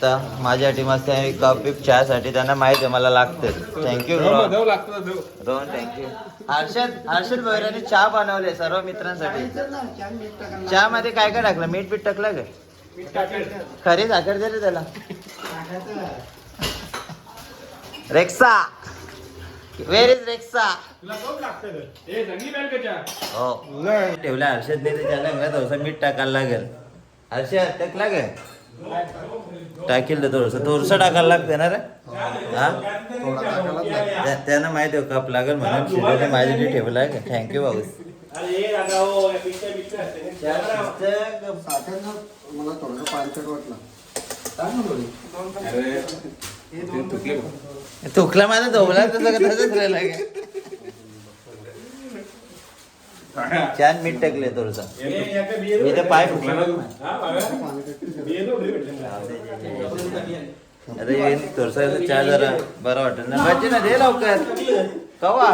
आता माझ्यासाठी मस्त कप बिप चहासाठी त्यांना माहीत आहे मला लागतं. Thank you Rohan thank you Harshad Harshad भैराने चहा बनवले सर्व मित्रांसाठी. चहा मध्ये काय काय टाकलं? मीठ पीठ टाकलं का खरी साखर दे रे त्याला. रेक्सा. Where is Rexa? हो. ठेवला हर्षद दे त्याला मीठ टाकायला लागेल. हर्षद टाकला का टाकील थोडंसं. थोडंसं टाकायला लागतं ना रे? हा? त्या- त्यांना माहिती आहे कप लागेल म्हणून शिजवणे माझ्यासाठी ठेवला आहे. थँक्यू भाऊ मला थोडंसं पानसट वाटलं तुकला माझा धोवला तसं का तसंच राहिला का? छान मीठ टाकले थोडस. मी तर पाय अरे थोडस चहा जरा बरं वाटेल ना. पाहिजे ना दे लवकर. कवा?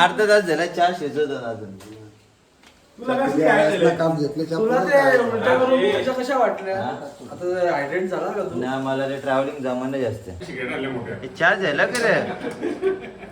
अर्धा तास झाला चहा शिजवतो ना अजून. काम घेतले कशा वाटल्या? आता हायड्रेट झाला का तू? ना मला ते ट्रॅव्हलिंग जमणं जास्त. हे चहा झाला का रे?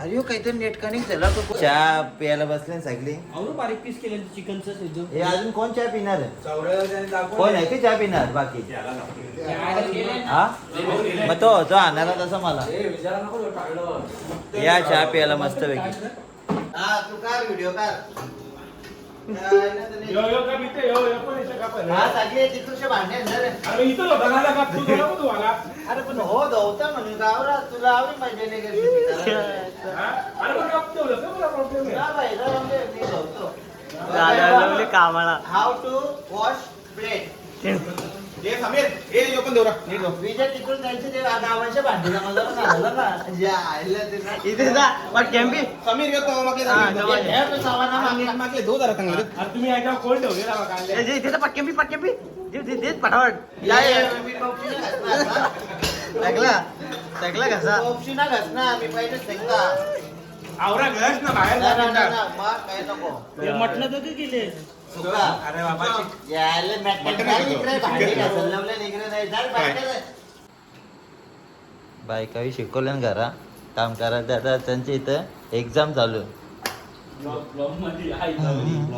अरे हो काहीतरी नेटकाने झाला तो चहा प्यायला बसले सगळी. अहो बारीक पीस केलं चिकनचं हे अजून कोण चहा पिणार आहे? चौऱ्याला त्याने दाखवलं. कोण आहे की चहा पिणार? बाकी. हा? मग तो तो आणायला तसा मला. तो. या चहा प्यायला मस्त पैकी. हा तू कार व्हिडिओ कार अरे पण हो धवता म्हणून गावरा तुला आवडी पाहिजे नाही का कामाला. How to wash plate Vijay तिकडून जायचं ते गावाच्या भांडी जमा झालं ना. या, आईला ते ना. इथे जा. पटकन बी समीर येतो मग हा. हे पण सावाना मागे. मागले धो जरा चांगले तुम्ही ऐका कोण इथे पटकन बी पटकन बी जे- जे- जेच पटावट या ये, या मी पक्षी नाही घासणार, हा. टाकला टाकला कसा पक्षी नाही घासणार, मी पहिलेच सांगता. आवरा घस ना बाहेर जा ना. म्हटलं तर गेले. अरे जा. बायकावी शिकवलं ना घरा काम करायला आता त्यांच्या इथं एक्झाम चालू आहे.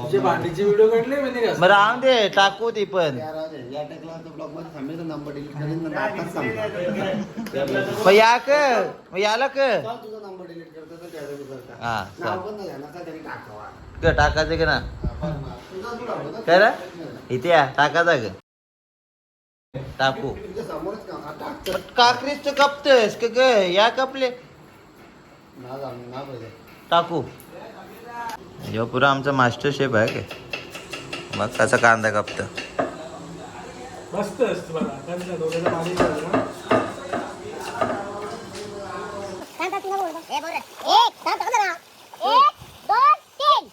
तुझे भांडीचे व्हिडिओ काढले मी नाही मग राहून दे टाकू ती पण. या राहू दे. या टाकला तर ब्लॉगमध्ये थांबेल नंबर डिलीट करेन नंतर आताच सांगतो मग या क मग याला क जाऊ तुझा नंबर डिलीट करतो तर त्याचा बी करता. हा नाव चाल. पण नाही ध्यानात तरी टाकावा. क टाकायचं का ना? हा, पण तुझा तुला आवडत काय रे? नाही. इथे या टाकायचा ग. टाकू. तुझ्या समोरच का हा, टाक. तर. काकरीच कपतस का ग या कपले. टाकू. ह्यो पुरा आमचा मास्टर शेफ आहे काय मग कसा कांदा कापत. मस्त असतं बघा. कारण डोक्याला पाणी चाललं ना. एक थांब थांब जरा. एक दोन तीन.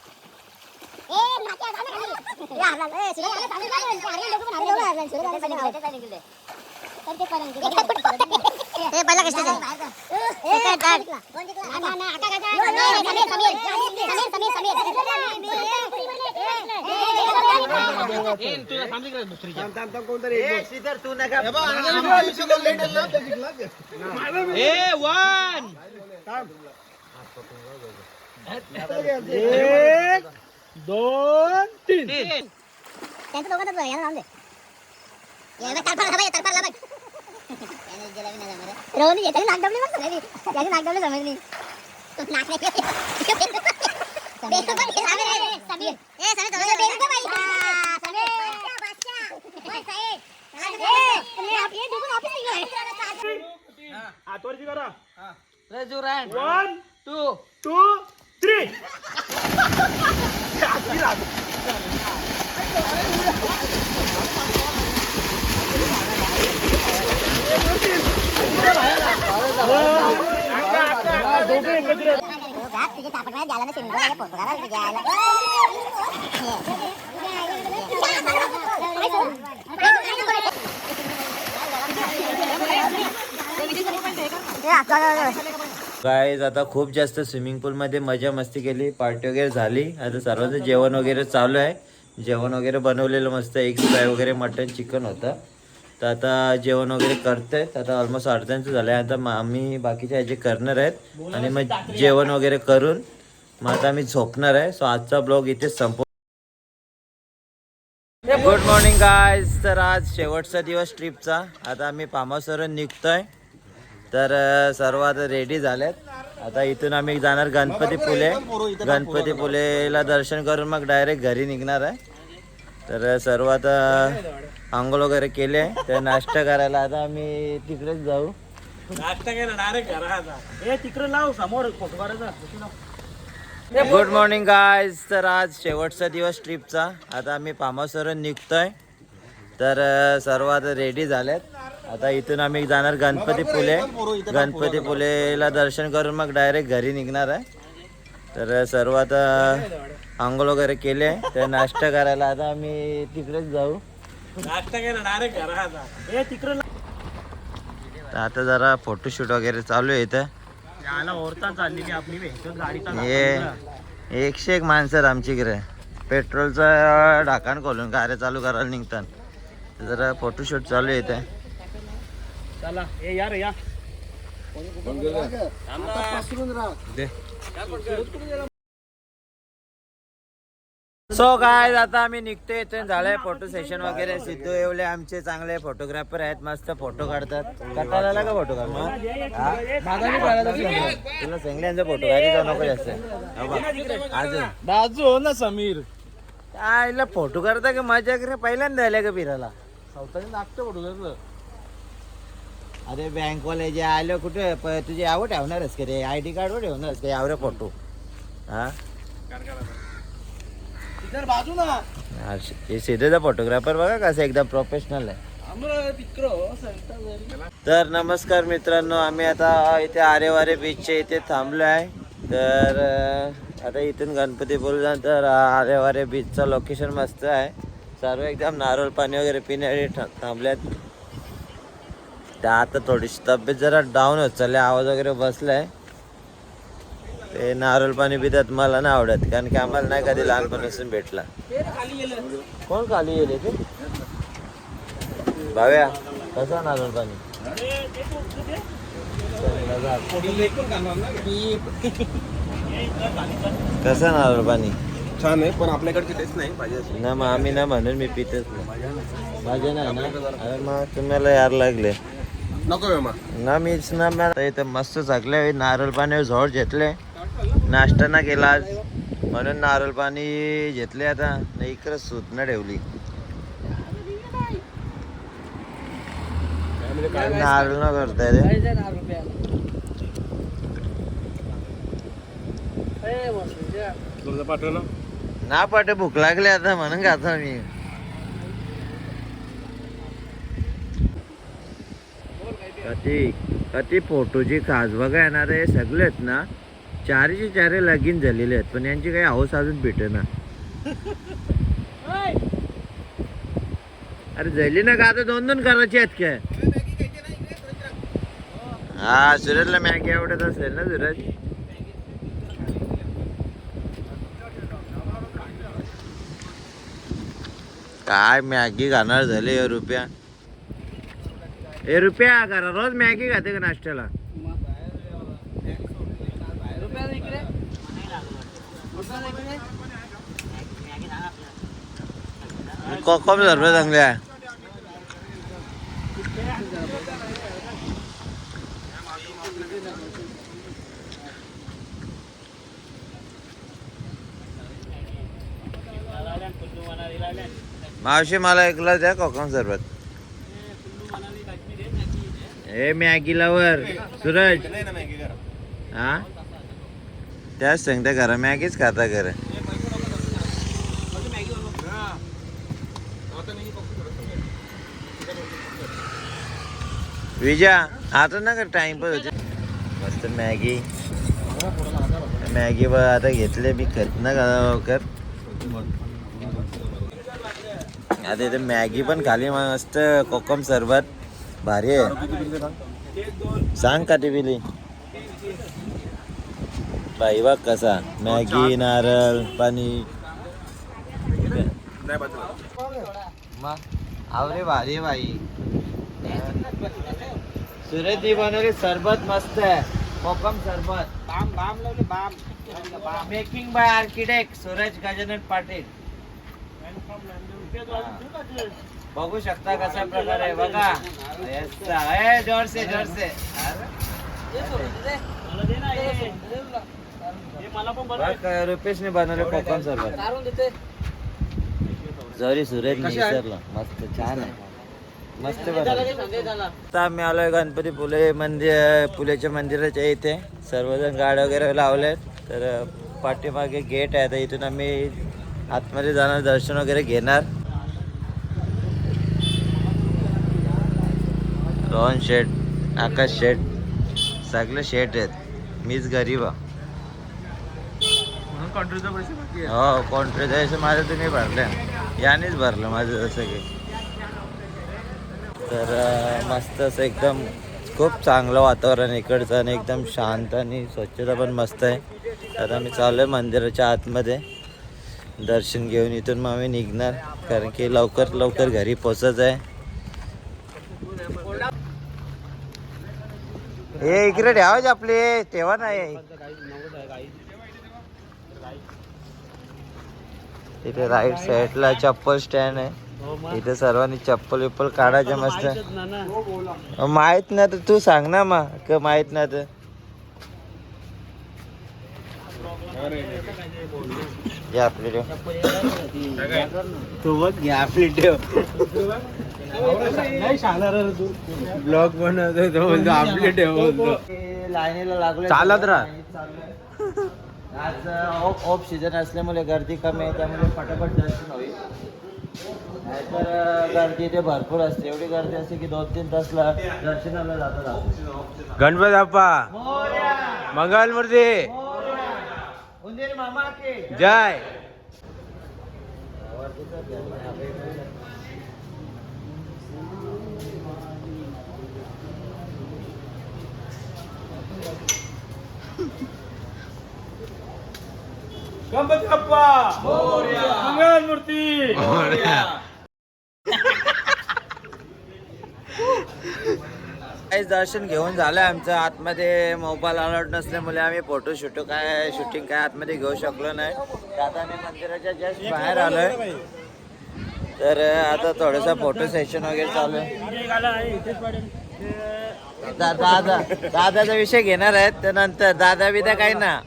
ए नाट्या थांब खाली या हरला ए सुरेश आले. थांब थांब हरले लोक पण हरले लोक हरले सुरेश आले ए पहिला कष्ट ए काय काय ना ना ना आता काय समीर समीर समीर समीर थांब थांब थांब कोणतरी तू नका ए वन एक दोन तीन त्यांचं दोघांचं बघ, याला जाऊन दे याला तडफड लावा, रोहनी याच्याने नाक दाबली बघ सगळ्यांनी. याची नाक दाबली समजली. तो नाक नाही. समीर. ए, समीर, थोडं बेसन दे बाई. हातवरची करा. रेजुरंट वन टू. Two three. हो, घात गायज आता खूप जास्त स्विमिंग पूल मध्ये मजा मस्ती केली पार्टी वगैरे झाली. आता सर्वांचं जेवण वगैरे चालू आहे. जेवण वगैरे बनवलेलं मस्त एक फ्राय वगैरे मटन चिकन होतं. तर आता जेवण वगैरे करतोय. आता ऑलमोस्ट अर्ध्यांचं झालं आहे आता आम्ही बाकीचे ह्याचे करणार आहेत आणि मग जेवण वगैरे करून मग आता आम्ही झोपणार आहे. सो आजचा ब्लॉग इथेच संपव गुड मॉर्निंग गायज तर आज शेवटचा दिवस ट्रिपचा आता आम्ही पामासवरून निघतोय. तर सर्व आता रेडी झालेत. आता इथून आम्ही जाणार गणपती पुले गणपती पुलेला दर्शन करून मग डायरेक्ट घरी निघणार आहे. तर सर्व आता आंघोळ वगैरे केले. तर नाश्ता करायला आता आम्ही तिकडेच जाऊ. नाश्ता केला डायरेक्ट घरात ए तिकडे लाव समोर गुड मॉर्निंग गायज तर आज शेवटचा दिवस ट्रिपचा आता आम्ही पामासवरून निघतोय. तर सर्व आता रेडी झालेत. आता इथून आम्ही जाणार गणपती पुले गणपती पुलेला दर्शन करून मग डायरेक्ट घरी निघणार आहे. तर सर्व आता आंघोळ वगैरे केले. तर नाश्ता करायला आता आम्ही तिकडेच जाऊ. तर आता जरा फोटोशूट वगैरे चालू आहे इथं. याला ओरता चाललेली आपली भेटत गाडीचा हे एकशे एक माणसं आहेत आमची इकडे. पेट्रोलचं ढाकण खोलून गाड्या चालू करायला निघतात. जरा फोटोशूट चालू आहे इथे. चला ए यार या. आता पसरून राहा. सो काय आता आम्ही निघतोय इथून. झालंय फोटो सेशन वगैरे. सिद्धू येवले आमचे चांगले फोटोग्राफर आहेत. मस्त फोटो काढतात. कटायला का फोटो काढ? तुला सेंगल्यांचा फोटो जाऊ नको जास्त. अजून. बाजू हो ना समीर. आईला फोटो करता का? मजा करे. पहिल्यांदा आल्या का फिरायला? स्वतःने लागतं फोटो अरे बँकवाले जे आले कुठे? तुझे यावं ठेवणारच का रे? आय डी कार्डवर ठेवणारच का? यावर फोटो हा? तिकडे बाजू ना। हा, हे सिद्धूचा फोटोग्राफर बघा कसं एकदम प्रोफेशनल आहे. तिकडं तर नमस्कार मित्रांनो आम्ही आता इथे आरेवारे बीचच्या इथे थांबलो आहे. तर आता इथून गणपती तर आरेवारे बीचचं लोकेशन मस्त आहे. सर्व एकदम नारळ पाणी वगैरे पिण्यासाठी थांबल्यात. तर आता थोडीशी तब्येत जरा डाऊन होत चालली आवाज वगैरे बसलाय. ते नारळ पाणी पितात मला नाही आवडत कारण की आम्हाला नाही कधी लहानपणापासून भेटला. कोण खाली गेले ते? भाव्या कसा नारळ पाणी? कसं नारळ पाणी? छान आहे पण आपल्याकडची टेस्ट नाही पाहिजे ना मग आम्ही ना म्हणून मी पितच नाही. माझे नाही ना? अरे मग तुम्हाला यार लागले. नको ना मीच ना मस्त चाकले नारळ पाणी झोड घेतले नाश्ता ना केला आज. म्हणून नारळ पाणी घेतले आता. नाही इकडं सूचना ठेवली. नारळ न करताय रे ना पाठ भूक लागली आता म्हणून खाता मी. कधी कधी फोटोची खास बघा येणार आहे सगळे आहेत ना. चारचे चारे लगीन झालेले आहेत पण यांची काही हौस अजून भेटेना अरे झाली ना का आता दोन दोन करायची आहेत काय? हा सूरजला मॅगी आवडत असेल ना सूरज काय मॅगी खाणार झाले हे रुपया? हे रुपया करा रोज मॅगी खाते का नाश्त्याला? कोकम सर्व चांगले आहे मावशी मला ग्लास द्या कोकम सरबत हे मॅगी लवर सूरज हा त्याच सांगता करा मॅगीच खाता करा विजा आता ना का टाइम पण होते मस्त मॅगी. मॅगी बघ आता घेतले मी खत ना का लवकर? आता इथे मॅगी पण खाली मस्त कोकम सरबत. भारी आहे. सांग का टीव्हीली बाई बघ कसा. मॅगी नारळ पाणी मग आवरे भारी आहे सुरेशजी बनवली सरबत मस्त आहे. कोकम सरबत. बाम बाम लावले balm. Making by architect Suraj Gajanan Patil. बघू शकता कसा प्रकार आहे. बघा. ए, जोर से जोर से बघ, रुपेशने बनवले कोकम सरबत. सॉरी सुरेश नाही विसरलो मस्त छान आहे. मस्त. आता आम्ही आलोय गणपती फुले मंदिर फुलेच्या मंदिराच्या इथे. सर्वजण गाड्या वगैरे लावलेत. तर पाठीमागे गेट आहे. तर इथून आम्ही आतमध्ये जाणार दर्शन वगैरे घेणार. रोहन शेठ आकाश शेठ सगळे शेठ आहेत. मीच गरीब आहे. हो कॉन्ट्रीचे माझं तुम्ही भरले. यानेच भरलं माझं जसं की. तर मस्त असं एकदम खूप चांगलं वातावरण इकडचं आणि एकदम शांत आणि स्वच्छता पण मस्त आहे. तर आम्ही चालू आहे मंदिराच्या आतमध्ये. दर्शन घेऊन इथून मग आम्ही निघणार. कारण की लवकर लवकर घरी पोचत आहे. हे इकडे ठेवायचे आपले. तेव्हा नाही तिथे राईट साईडला चप्पल स्टँड आहे. इथे सर्वांनी चप्पल विप्पल काढायचे मस्त. माहीत नाही तर तू सांग ना मग क माहीत नाही तर. आपली ठेव. घ्या आपली ठेव. ब्लॉग बनवतो तो बोलतो आपली ठेव बोलतो. लाईनीला लागलो चालत राहा. आज ऑफ ऑफ सीझन असल्यामुळे गर्दी कमी आहे त्यामुळे फटाफट दर्शन होईल. नाहीतर गर्दी इथे भरपूर असते. एवढी गर्दी असते की दोन तीन तासला दर्शनाला जातात गणपती बाप्पा. मंगल मूर्ती. उंदीर मामा के. जय. गणपती बाप्पा. मंगल मूर्ती. काहीच दर्शन घेऊन झालं आमचं. आतमध्ये मोबाईल अलाउड नसल्यामुळे आम्ही फोटो शूट काय शूटिंग काय आतमध्ये घेऊ शकलो नाही. आता आम्ही मंदिराच्या जस्ट बाहेर आलोय. तर आता थोडंसं फोटो सेशन वगैरे चालू आहे. दादा दादाचा विषय घेणार आहेत. तर नंतर दादा बिदा काही ना.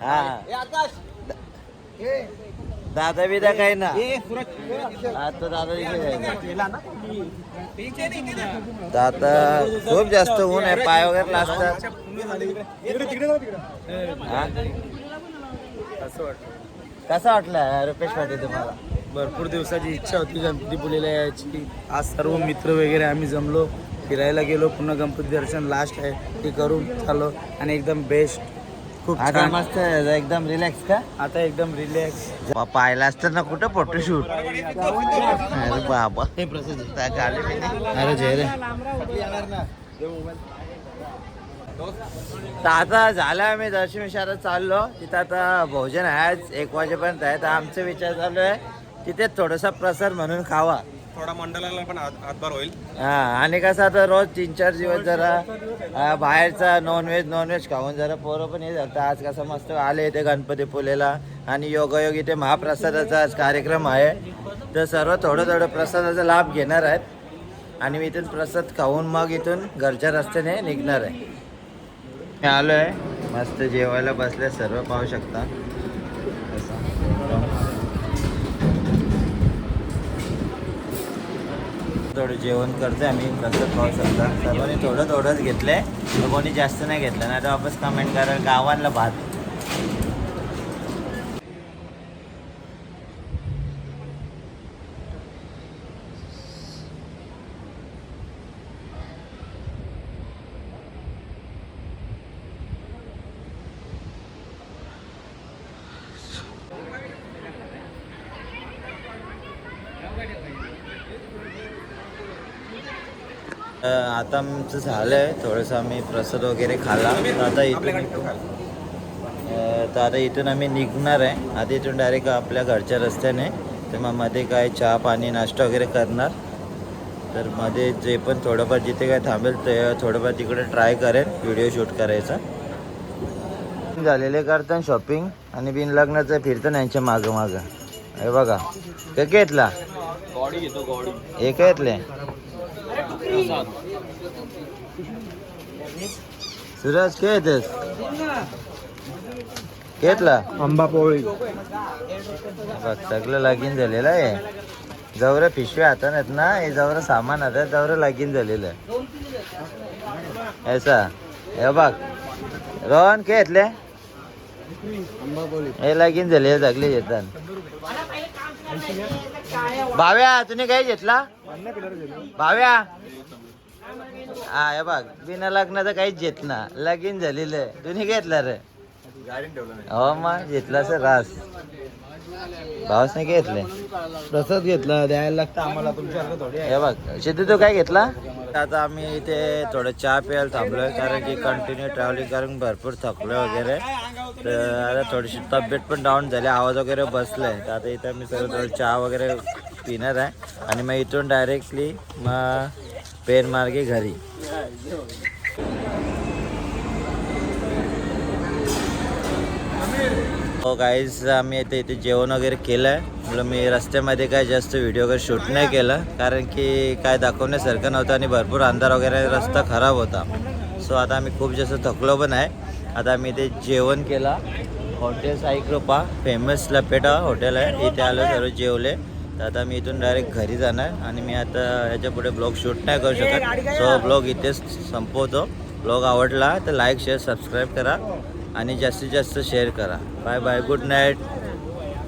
हा. दादा बिदा काही ना. आता दादा तर आता खूप जास्त ऊन आहे पाय वगैरे लागतात? कसा वाटला रुपेश पाटील तुम्हाला? भरपूर दिवसाची इच्छा होती गणपतीपुळेला यायची. आज सर्व मित्र वगैरे आम्ही जमलो. फिरायला गेलो पुन्हा गणपती दर्शन लास्ट आहे. ते करून चाललो. आणि एकदम बेस्ट खूप आता छान. मस्त एकदम रिलॅक्स का? आता एकदम रिलॅक्स पाहिला असतं ना कुठं? फोटोशूट अरे बाबा. बी नाही. अरे रे. तर आता झालं आम्ही दर्शन विशारात चाललो. तिथं आता भोजन आहे आज एक वाजेपर्यंत आहे. तर आमचा विचार चालू आहे तिथे थोडासा प्रसाद म्हणून खावा. थोडा मंडळाला पण हात- हातभार होईल. हा आणि कसं आता रोज तीन चार दिवस जरा बाहेरचा नॉनव्हेज नॉनव्हेज खाऊन जरा पोरं पण हे जातं आज कसं मस्त आले इथे गणपती पुलेला आणि योगायोग इथे महाप्रसादाचा आज कार्यक्रम आहे. तर सर्व थोडं थोडं प्रसादाचा लाभ घेणार आहेत. आणि मी इथून प्रसाद खाऊन मग इथून घरच्या रस्त्याने निघणार आहे. मी आलो आहे मस्त जेवायला बसले सर्व पाहू शकता. थोडं जेवण करतोय आम्ही. कसं खाऊ शकता? सर्वांनी थोडं थोडंच घेतलंय. तर कोणी जास्त नाही घेतलं. नाही तर वापस कमेंट करा. गावांना भात. आता आमचं झालं आहे थोडंसं आम्ही प्रसाद वगैरे खाल्ला. तर आता इथून तर आता इथून आम्ही निघणार आहे. आता इथून डायरेक्ट आपल्या घरच्या रस्त्याने. तर मग मध्ये काय चहा पाणी नाश्ता वगैरे करणार. तर मध्ये जे पण थोडंफार जिथे काय थांबेल ते थोडंफार तिकडे ट्राय करेन व्हिडिओ शूट करायचा. झालेले करतात शॉपिंग आणि बिन लग्नाचं फिरतं यांच्या मागं मागं. हे बघा ते घेतला एक घेतले सुरज काय येतेस? घेतला? आंबा पोळी. बघ सगळं लागीन झालेलं आहे. जवळ पिशव्या हातात आहेत ना हे जवळ सामान हातात जवळ लागीन झालेलं आहे. ऐसा हे बघ. रोहन काय घेतले हे लागीन झाले सगळे येतात. भाव्या तुम्ही काय घेतला? भाव्या हा हे बघ बिना लग्नाचं काहीच घेत ना. लगीन झालेलं तुम्ही घेतला रे? हो मग घेतला सर रास. भावच नाही घेतले. प्रसाद घेतला द्यायला लागतं आम्हाला तुमच्यासारखं थोडी हे बघ शेती तू काय घेतला? आता आम्ही इथे थोडं चहा प्यायला थांबलोय कारण की कंटिन्यू ट्रॅव्हलिंग करून भरपूर थकलोय वगैरे. तर आता थोडीशी तब्येत पण डाऊन झाली आवाज वगैरे बसलाय. तर आता इथे मी सगळं थोडं चहा वगैरे पिणार आहे. आणि मग इथून डायरेक्टली मग पेन मार्गे घरी. हो गाईज आम्ही इथे इथे जेवण वगैरे केलं आहे म्हटलं मी रस्त्यामध्ये काय जास्त व्हिडिओ वगैरे शूट नाही केलं. कारण की काय दाखवण्यासारखं नव्हतं आणि भरपूर अंधार वगैरे रस्ता खराब होता. सो आता आम्ही खूप जास्त थकलो पण आहे. आता आम्ही इथे जेवण केला. Hotel Saikrupa famous Lapeta hotel आहे. इथे आलो सर्व जेवले. तर आता मी इथून डायरेक्ट घरी जाणार आणि मी आता याच्यापुढे ब्लॉग शूट नाही करू शकत. सो ब्लॉग इथेच संपवतो. ब्लॉग आवडला तर लाईक शेअर सबस्क्राईब करा आणि जास्तीत जास्त शेअर करा. Bye bye good night